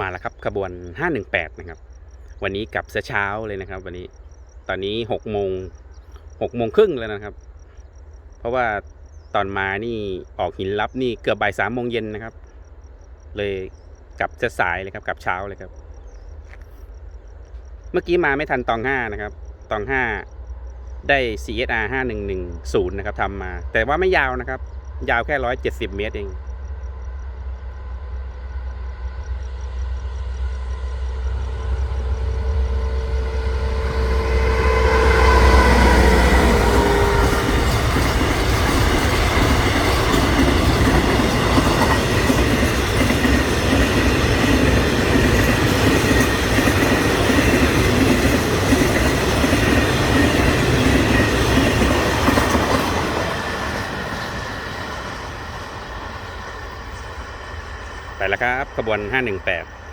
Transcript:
มาแล้วครับขบวน 518 นะครับ วันนี้กลับเช้าเลยนะครับ วันนี้ตอนนี้6โมง6โมงครึ่งแล้วนะครับ เพราะว่าตอนมานี่ออกหินลับนี่เกือบบ่ายสามโมงเย็นนะครับ เลยกลับจะสายเลยครับกลับเช้าเลยครับ เมื่อกี้มาไม่ทันตองห้านะครับ ตองห้าได้ CSR 5110 นะครับทำมา แต่ว่าไม่ยาวนะครับ ยาวแค่ 170 เมตรเอง ไปแล้วครับขบวน 518